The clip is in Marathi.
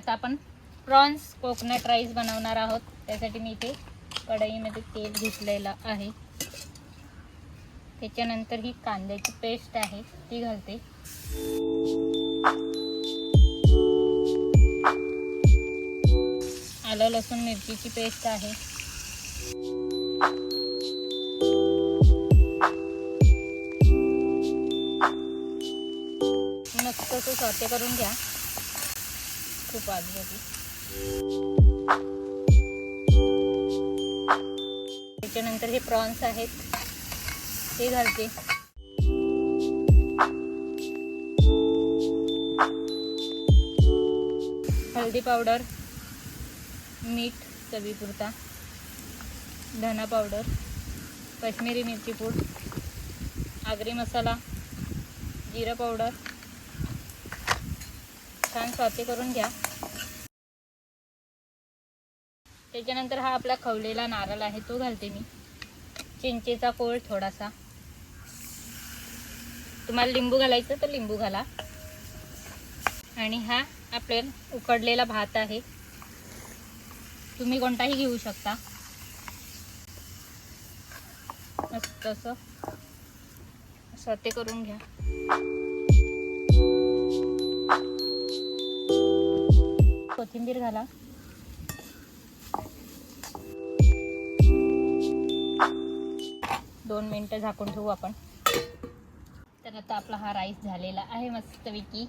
आता आपण प्रॉन्स कोकोनट राईस बनवणार आहोत. त्यासाठी मी इथे कढईमध्ये तेल घेतलेलं आहे. त्याच्यानंतर ही कांद्याची पेस्ट आहे ती घालते. आलं लसूण मिरचीची पेस्ट आहे. मस्त ते सॉटे करून घ्या. खूप आधी होती. त्याच्यानंतर हे प्रॉन्स आहेत. ते घालते. हळदी पावडर मीठ चवीपुरता धना पावडर काश्मीरी मिरची पूड आगरी मसाला जिरा पावडर. छान स्वाते करून घ्या. त्याच्यानंतर हा आपला खवलेला नारळ आहे तो घालते मी. चिंचेचा कोळ थोडासा. तुम्हाला लिंबू घालायचं तर लिंबू घाला. आणि हा आपल्या उकडलेला भात आहे. तुम्ही कोणताही घेऊ शकता. मस्त असं. ते करून घ्या. कोथिंबीर घाला. दोन मिनटं झाकून ठेवू आपण. तर आता आपला हा राईस झालेला आहे मस्तपैकी.